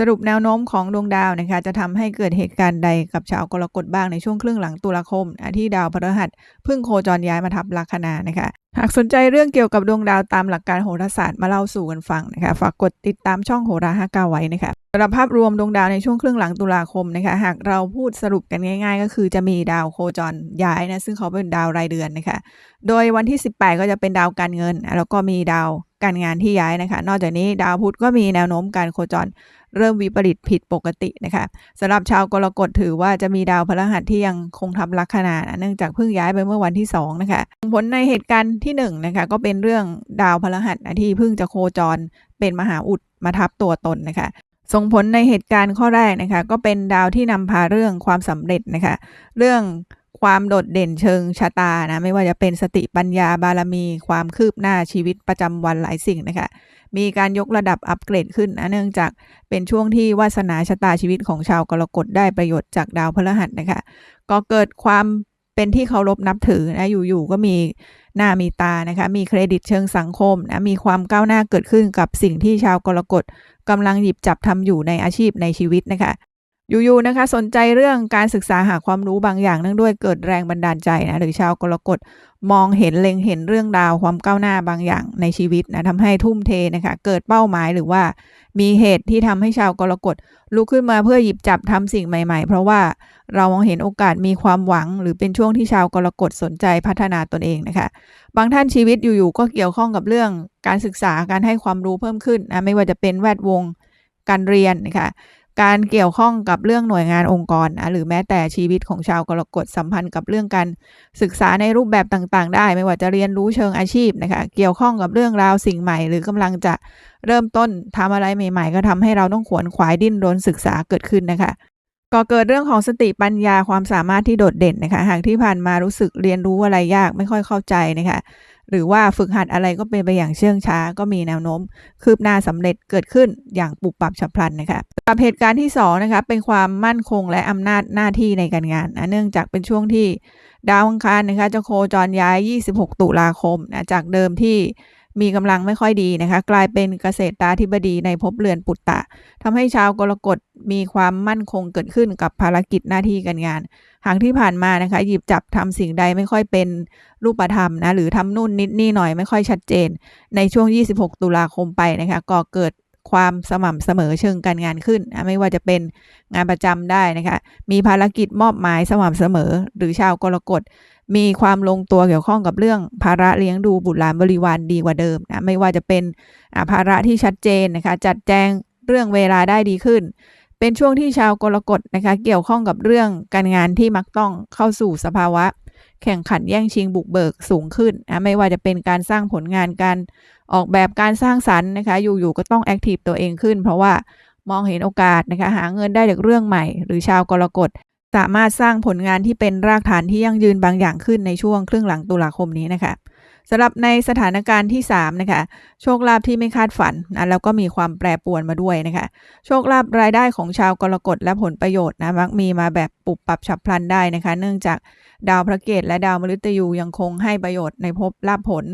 สรุปแนวโน้มของดวงดาวนะคะจะทำให้เกิดเหตุการณ์ใดกับชาวกรกฎบ้างในช่วงครึ่งหลังตุลาคมที่ดาวพฤหัสพิ่งโคจรย้ายมาทับลัคนานะคะหากสนใจเรื่องเกี่ยวกับดวงดาวตามหลักการโหราศาสตร์มาเล่าสู่กันฟังนะคะฝากกดติดตามช่องโหราห้าเก้าไว้นะคะสำหรับภาพรวมดวงดาวในช่วงครึ่งหลังตุลาคมนะคะหากเราพูดสรุปกันง่าย ๆ ก็คือจะมีดาวโคจรย้ายนะซึ่งเขาเป็นดาวรายเดือนนะคะโดยวันที่ 18 ก็จะเป็นดาวการเงิน แล้วก็มีดาวการงานที่ย้ายนะคะ นอกจากนี้ดาวพุธก็มีแนวโน้มการโคจร เริ่มวิปริตผิดปกตินะคะสำหรับชาวกรกฎถือว่าจะมีดาวพฤหัสที่ยังคงทับลัคนานะเนื่องจากเพิ่งย้ายไปเมื่อวันที่ 2 นะคะ ผลในเหตุการณ์ที่1นนะคะก็เป็นเรื่องดาวพฤหัสที่เพิ่งจะโคจรเป็นมหาอุดมาทับตัวตนนะคะส่งผลในเหตุการณ์ข้อแรกนะคะ ก็เป็นดาวที่นำพาเรื่องความสำเร็จนะคะ เรื่อง ความโดดเด่นเชิงชะตานะไม่ว่าจะเป็นสติปัญญาบารมี ความคืบหน้าชีวิตประจำวันหลายสิ่งนะคะมีการยกระดับอัปเกรดขึ้นนะเนื่องจากเป็นช่วงที่วาสนาชะตาชีวิตของชาวกรกฎได้ประโยชน์จากดาวพฤหัสนะคะก็เกิดความเป็นที่เคารพนับถือนะอยู่ๆก็มีหน้ามีตานะคะมีเครดิตเชิงสังคมนะมีความก้าวหน้าเกิดขึ้นกับสิ่งที่ชาวกรกฎกำลังหยิบจับทำอยู่ในอาชีพในชีวิตนะคะ อยู่ๆนะคะ สนใจเรื่องการศึกษาหาความรู้บางอย่างเนื่องด้วยเกิดแรงบันดาลใจนะหรือชาวกรกฎมองเห็นเล็งเห็นเรื่องราวความก้าวหน้าบางอย่างในชีวิตนะทำให้ทุ่มเทนะคะเกิดเป้าหมายหรือว่ามีเหตุที่ทำให้ชาวกรกฎลุกขึ้นมาเพื่อหยิบจับทำสิ่งใหม่ ๆ เพราะว่าเรามองเห็นโอกาสมีความหวัง หรือเป็นช่วงที่ชาวกรกฎสนใจพัฒนาตนเองนะคะ บางท่านชีวิตอยู่ๆก็เกี่ยวข้องกับเรื่องการศึกษาการให้ความรู้เพิ่มขึ้นนะไม่ว่าจะเป็นแวดวงการเรียนนะคะ การเกี่ยวข้องกับเรื่องหน่วยงานองค์กรนะหรือแม้แต่ชีวิตของชาวกรกฎสัมพันธ์กับเรื่องการศึกษาในรูปแบบต่างๆ ได้ ไม่ว่าจะเรียนรู้เชิงอาชีพนะคะเกี่ยวข้องกับเรื่องราวสิ่งใหม่ หรือกำลังจะเริ่มต้นทำอะไรใหม่ ๆ ก็ทำให้เราต้องขวนขวายดิ้นรนศึกษาเกิดขึ้นนะคะก็เกิดเรื่องของสติปัญญาความสามารถที่โดดเด่นนะคะ หากที่ผ่านมารู้สึกเรียนรู้อะไรยากไม่ค่อยเข้าใจนะคะ หรือว่าฝึกหัดอะไรก็เป็นไปอย่างเชื่องช้า ก็มีแนวโน้ม คืบหน้าสำเร็จเกิดขึ้นอย่างปุบปับฉับพลันนะคะกับเหตุการณ์ที่2นะคะเป็นความมั่นคงและอำนาจหน้าที่ในการงานนะเนื่องจากเป็นช่วงที่ดาวอังคารนะคะจะโคจรย้าย 26 ตุลาคมนะจากเดิมที่ มีกำลังไม่ค่อยดีนะคะ กลายเป็นเกษตราธิบดีในภพเรือนปุตตะทำให้ชาวกรกฎมีความมั่นคงเกิดขึ้นกับภารกิจหน้าที่การงาน หากที่ผ่านมานะคะ หยิบจับทำสิ่งใดไม่ค่อยเป็นรูปธรรมนะ หรือทำนู่นนิดนี่หน่อยไม่ค่อยชัดเจน ในช่วง 26 ตุลาคมไปนะคะก็เกิดความสม่ำเสมอเชิงการงานขึ้น ไม่ว่าจะเป็นงานประจำได้นะคะ มีภารกิจมอบหมายสม่ำเสมอ หรือชาวกรกฎ มีความลงตัวเกี่ยวข้องกับเรื่องภาระเลี้ยงดูบุตรหลานบริวารดีกว่าเดิมนะไม่ว่าจะเป็นภาระที่ชัดเจนนะคะ จัดแจงเรื่องเวลาได้ดีขึ้น เป็นช่วงที่ชาวกรกฎนะคะ เกี่ยวข้องกับเรื่องการงานที่มักต้องเข้าสู่สภาวะ แข่งขันแย่งชิงบุกเบิกสูงขึ้นนะไม่ว่าจะเป็นการสร้างผลงานการออกแบบการสร้างสรรค์นะคะ อยู่ๆก็ต้องแอคทีฟตัวเองขึ้น เพราะว่ามองเห็นโอกาสนะคะ หาเงินได้จากเรื่องใหม่ หรือชาวกรกฎ สามารถสร้างผลงานที่เป็นรากฐานที่ยั่งยืนบางอย่างขึ้นในช่วงครึ่งหลังตุลาคมนี้นะคะสำหรับในสถานการณ์ที่3นะคะโชคลาภที่ไม่คาดฝันนะแล้วก็มีความแปรปรวนมาด้วยนะคะโชคลาภรายได้ของชาวกรกฎและผลประโยชน์นะมักมีมาแบบปุบปรับฉับพลันได้นะคะ เนื่องจากดาวพระเกตและดาวมฤตยูยังคงให้ประโยชน์ในภพลาภผล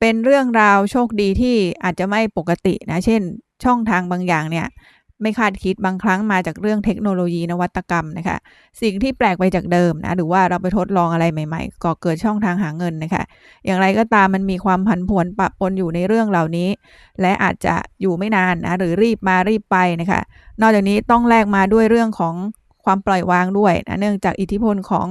เป็นเรื่องราวโชคดีที่อาจจะไม่ปกตินะเช่น ช่องทางบางอย่างเนี่ย ไม่คาดคิดบางครั้งมาจากเรื่องเทคโนโลยีนวัตกรรมนะคะ สิ่งที่แปลกไปจากเดิมนะหรือว่าเราไปทดลองอะไรใหม่ ๆก็เกิดช่องทางหาเงินนะคะ อย่างไรก็ตามมันมีความผันผวนปะปนอยู่ในเรื่องเหล่านี้ และอาจจะอยู่ไม่นานนะหรือรีบมารีบไปนะคะ นอกจากนี้ต้องแลกมาด้วยเรื่องของความปล่อยวางด้วยนะเนื่องจากอิทธิพลของ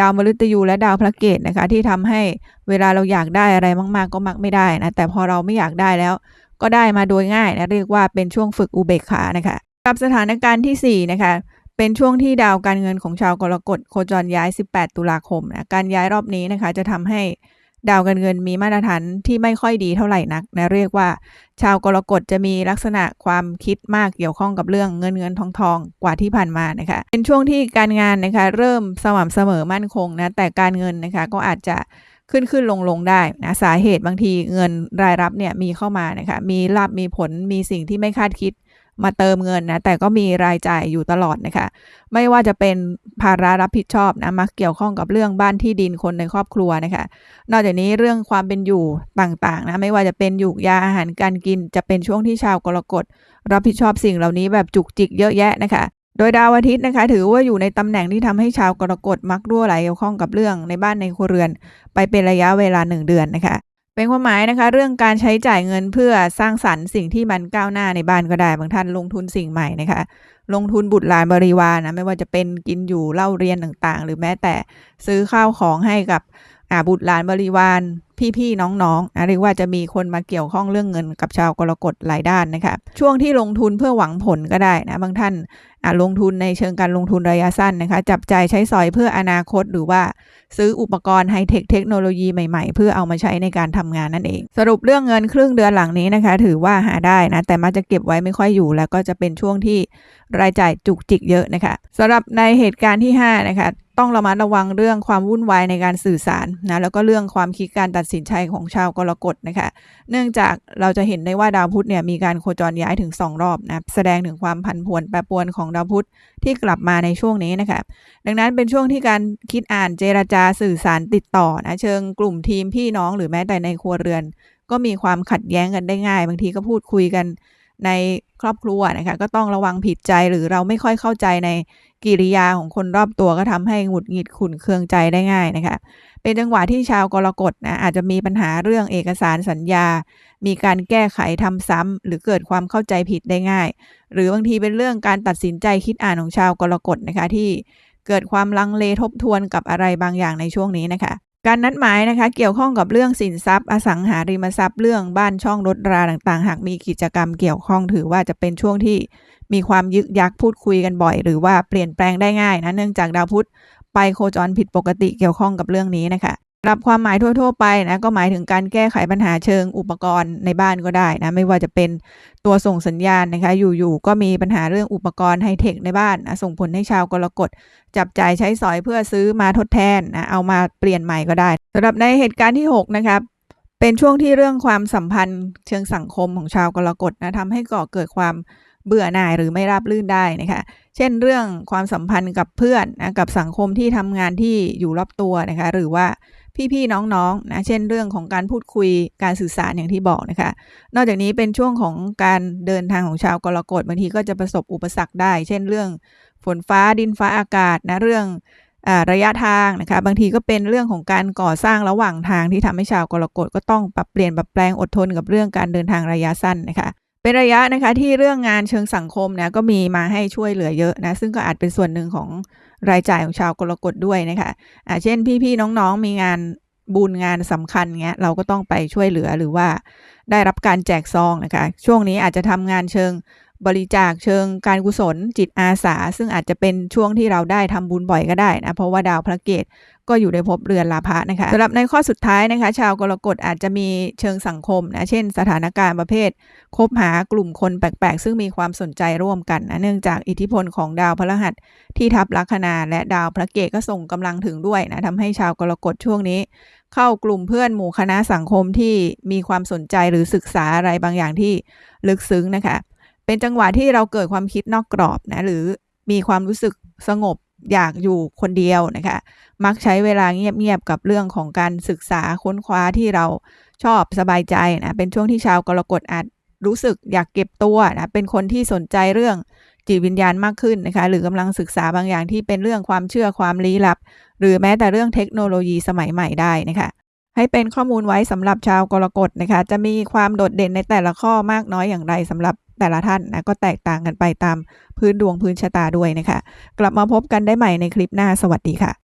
ดาวมฤตยูและดาวพระเกตนะคะ ที่ทำให้เวลาเราอยากได้อะไรมาก ๆ ก็มักไม่ได้นะแต่พอเราไม่อยากได้แล้ว ก็ได้มาโดยง่ายนะเรียกว่าเป็นช่วงฝึกอุเบกขานะคะกับสถานการณ์ที่ 4 นะคะ เป็นช่วงที่ดาวการเงินของชาวกรกฎโคจรย้าย 18 ตุลาคมนะการย้ายรอบนี้นะคะ จะทำให้ดาวการเงินมีมาตรฐานที่ไม่ค่อยดีเท่าไหร่นักนะเรียกว่า ชาวกรกฎจะมีลักษณะความคิดมากเกี่ยวข้องกับเรื่องเงินเงินทองทองกว่าที่ผ่านมานะคะ เป็นช่วงที่การงานนะคะ เริ่มสม่ำเสมอมั่นคงนะแต่การเงินนะคะก็อาจจะ ขึ้นขึ้นลงลงได้นะสาเหตุบางทีเงินรายรับเนี่ยมีเข้ามานะคะมีรับมีผลมีสิ่งที่ไม่คาดคิดมาเติมเงินนะแต่ก็มีรายจ่ายอยู่ตลอดนะคะไม่ว่าจะเป็นภาระรับผิดชอบนะมักเกี่ยวข้องกับเรื่องบ้านที่ดินคนในครอบครัวนะคะนอกจากนี้เรื่องความเป็นอยู่ต่างๆนะไม่ว่าจะเป็นอยูกยาอาหารการกิน จะเป็นช่วงที่ชาวกรกฎรับผิดชอบสิ่งเหล่านี้แบบจุกจิกเยอะแยะนะคะ โดยดาวอาทิตย์นะคะ ถือว่าอยู่ในตำแหน่งที่ทำให้ชาวกรกฎมักรั่วไหลเกี่ยวข้องกับเรื่องในบ้านในครัวเรือน ไปเป็นระยะเวลาหนึ่งเดือนนะคะ เป็นความหมายนะคะ เรื่องการใช้จ่ายเงินเพื่อสร้างสรรค์สิ่งที่มันก้าวหน้าในบ้านก็ได้ บางท่านลงทุนสิ่งใหม่นะคะ ลงทุนบุตรหลานบริวารนะไม่ว่าจะเป็นกินอยู่เล่าเรียนต่างๆ หรือแม้แต่ซื้อข้าวของให้กับบุตรหลานบริวารพี่ๆน้องๆนะหรือว่าจะมีคนมาเกี่ยวข้องเรื่องเงินกับชาวกรกฎหลายด้านนะคะช่วงที่ลงทุนเพื่อหวังผลก็ได้นะบางท่านอ่าลงทุนในเชิงการลงทุนระยะสั้นนะคะ จับจ่ายใช้สอยเพื่ออนาคตหรือว่าซื้ออุปกรณ์ไฮเทคเทคโนโลยีใหม่ๆ เพื่อเอามาใช้ในการทำงานนั่นเอง สรุปเรื่องเงินครึ่งเดือนหลังนี้นะคะ ถือว่าหาได้นะ แต่มักจะเก็บไว้ไม่ค่อยอยู่ แล้วก็จะเป็นช่วงที่รายจ่ายจุกจิกเยอะนะคะสำหรับในเหตุการณ์ที่5นะคะต้องระมัดระวังเรื่องความวุ่นวายในการสื่อสารนะแล้วก็เรื่องความคิดการตัดสินใจของชาวกรกฎนะคะ เนื่องจากเราจะเห็นได้ว่าดาวพุธเนี่ยมีการโคจรย้ายถึง 2 รอบนะแสดงถึงความผันผวนแปรปรวนของดาวพุธที่กลับมาในช่วงนี้นะคะดังนั้นเป็นช่วงที่การคิดอ่านเจรจาสื่อสารติดต่อนะเชิงกลุ่มทีมพี่น้องหรือแม้แต่ในครัวเรือน ก็มีความขัดแย้งกันได้ง่าย บางทีก็พูดคุยกัน ในครอบครัวนะคะก็ต้องระวังผิดใจหรือเราไม่ค่อยเข้าใจในกิริยาของคนรอบตัวก็ทำให้หงุดหงิดขุ่นเคืองใจได้ง่ายนะคะเป็นจังหวะที่ชาวกรกฎนะอาจจะมีปัญหาเรื่องเอกสารสัญญา มีการแก้ไขทำซ้ำหรือเกิดความเข้าใจผิดได้ง่าย หรือบางทีเป็นเรื่องการตัดสินใจคิดอ่านของชาวกรกฎนะคะที่เกิดความลังเลทบทวนกับอะไรบางอย่างในช่วงนี้นะคะ การนัดหมายนะคะเกี่ยวข้องกับเรื่องสินทรัพย์ อสังหาริมทรัพย์ เรื่องบ้านช่องรถราต่างๆ หากมีกิจกรรมเกี่ยวข้องถือว่าจะเป็นช่วงที่มีความยึกยักพูดคุยกันบ่อย หรือว่าเปลี่ยนแปลงได้ง่ายนะเนื่องจากดาวพุธไปโคจรผิดปกติเกี่ยวข้องกับเรื่องนี้นะคะ รับความหมายทั่ว ๆ ไปนะก็หมายถึงการแก้ไขปัญหาเชิงอุปกรณ์ในบ้านก็ได้นะไม่ว่าจะเป็นตัวส่งสัญญาณนะคะ อยู่ๆก็มีปัญหาเรื่องอุปกรณ์ไฮเทคในบ้านนะส่งผลให้ชาวกรกฎจับจ่ายใช้สอยเพื่อซื้อมาทดแทนนะเอามาเปลี่ยนใหม่ก็ได้สำหรับในเหตุการณ์ที่ 6 นะครับเป็นช่วงที่เรื่องความสัมพันธ์เชิงสังคมของชาวกรกฎนะทำให้ก่อเกิดความเบื่อหน่ายหรือไม่ราบรื่นได้นะคะ เช่นเรื่องความสัมพันธ์กับเพื่อนนะกับสังคมที่ทำงานที่อยู่รอบตัวนะคะ หรือว่า พี่ๆน้องๆนะเช่นเรื่องของการพูดคุยการสื่อสารอย่างที่บอกนะคะ นอกจากนี้เป็นช่วงของการเดินทางของชาวกรกฎบางทีก็จะประสบอุปสรรคได้ เช่นเรื่องฝนฟ้าดินฟ้าอากาศนะเรื่องระยะทางนะคะ บางทีก็เป็นเรื่องของการก่อสร้างระหว่างทางที่ทำให้ชาวกรกฎก็ต้องปรับเปลี่ยนปรับแปลงอดทนกับเรื่องการเดินทางระยะสั้นนะคะ เป็นระยะนะคะที่เรื่องงานเชิงสังคมนะก็มีมาให้ช่วยเหลือเยอะนะซึ่งก็อาจเป็นส่วนหนึ่งของรายจ่ายของชาวกรกฎด้วยนะคะอ่าเช่นพี่ๆน้องๆมีงานบุญงานสำคัญเงี้ยเราก็ต้องไปช่วยเหลือหรือว่าได้รับการแจกซองนะคะ ช่วงนี้อาจจะทำงานเชิง บริจาคเชิงการกุศลจิตอาสา ซึ่งอาจจะเป็นช่วงที่เราได้ทำบุญบ่อยก็ได้นะเพราะว่าดาวพระเกตก็อยู่ในภพเรือนลาภะนะคะสำหรับในข้อสุดท้ายนะคะ ชาวกรกฎอาจจะมีเชิงสังคมนะเช่น สถานการณ์ประเภท คบหากลุ่มคนแปลกๆ ซึ่งมีความสนใจร่วมกันนะเนื่องจากอิทธิพลของดาวพฤหัสที่ทับลัคนาและดาวพระเกตก็ส่งกำลังถึงด้วยนะทำให้ชาวกรกฎช่วงนี้ เข้ากลุ่มเพื่อนหมู่คณะสังคมที่มีความสนใจหรือศึกษาอะไรบางอย่างที่ลึกซึ้งนะคะ เป็นจังหวะที่เราเกิดความคิดนอกกรอบนะหรือมีความรู้สึกสงบอยากอยู่คนเดียวนะคะ มักใช้เวลาเงียบๆกับเรื่องของการศึกษาค้นคว้าที่เราชอบสบายใจนะเป็นช่วงที่ชาวกรกฎอาจรู้สึกอยากเก็บตัวนะเป็นคนที่สนใจเรื่องจิตวิญญาณมากขึ้นนะคะ หรือกำลังศึกษาบางอย่างที่เป็นเรื่องความเชื่อความลี้ลับ หรือแม้แต่เรื่องเทคโนโลยีสมัยใหม่ได้นะคะให้เป็นข้อมูลไว้สำหรับชาวกรกฎนะคะ จะมีความโดดเด่นในแต่ละข้อมากน้อยอย่างไรสำหรับ แต่ละท่านนะก็แตกต่างกันไปตามพื้นดวงพื้นชะตาด้วยนะคะ กลับมาพบกันได้ใหม่ในคลิปหน้าสวัสดีค่ะ